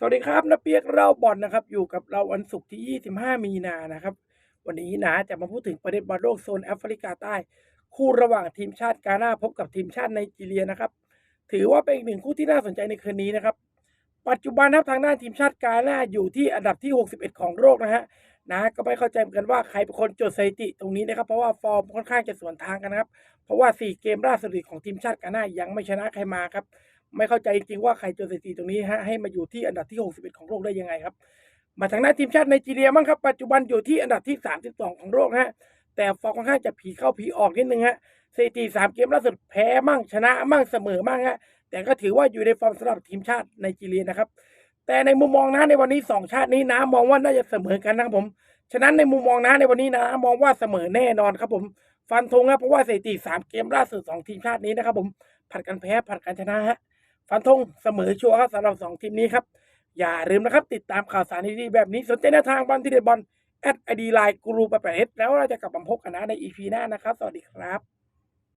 สวัสดีครับนาเปียกเราบอลนะครับ อยู่กับเราวันศุกร์ที่ 25 มีนานะครับ วันนี้นะจะมาพูดถึงประเด็นบอลโลกโซนแอฟริกาใต้ คู่ระหว่างทีมชาติกาหน้าพบกับทีมชาติไนจีเรียนะครับ ถือว่าเป็นอีกหนึ่งคู่ที่น่าสนใจในคืนนี้นะครับ ปัจจุบันนะครับทางด้านทีมชาติกาหน้าอยู่ที่อันดับที่ 61 ของโลกนะฮะนะก็ไม่เข้าใจเหมือนกันว่าใครเป็นคนจดสถิติตรงนี้นะครับ เพราะว่าฟอร์มค่อนข้างจะสวนทางกันนะครับ เพราะว่า 4 เกมล่าสุดของทีมชาติกาหน้ายังไม่ชนะใครมาครับ ไม่เข้าใจจริงๆว่าใครเจดสถิติตรงนี้ฮะให้มาอยู่ที่อันดับที่ 61 ของโลกได้ยังไงครับ มาทางด้านทีมชาติไนจีเรียบ้งครับ ปัจจุบันอยู่ที่อันดับที่ 32 ของโลกฮะแต่ฟอร์มค่อนข้างจะผีเข้าผีออกนิดนึงฮะสถิติ3เกมล่าสุดแพ้มั่งชนะมั่งเสมอมั่งฮะแต่ก็ถือว่าอยู่ในฟอร์มสำหรับทีมชาติไนจีเรียนะครับแต่ในมุมมองนะในวันนี้สองชาตินี้นะมองว่าน่าจะเสมอกันนะครับผมฉะนั้นในมุมมองนะในวันนี้นะมองว่าเสมอแน่นอนครับผมฟันธงครับเพราะว่าสถิติสามเกมล่าสุดสองทีมชาตินี้นะครับผมผัดกันแพ้ผัดกันชนะฮะ ฟันธงเสมอชัวร์ครับสำหรับสองทีมนี้ครับ อย่าลืมนะครับ ติดตามข่าวสารดีๆแบบนี้ สนใจแนวทางบอลที่เด็ดบอลแอดไอดีไลน์กูรูไปแปดเอสแล้วเราจะกลับมาพบกันนะในอีพีหน้านะครับ สวัสดีครับ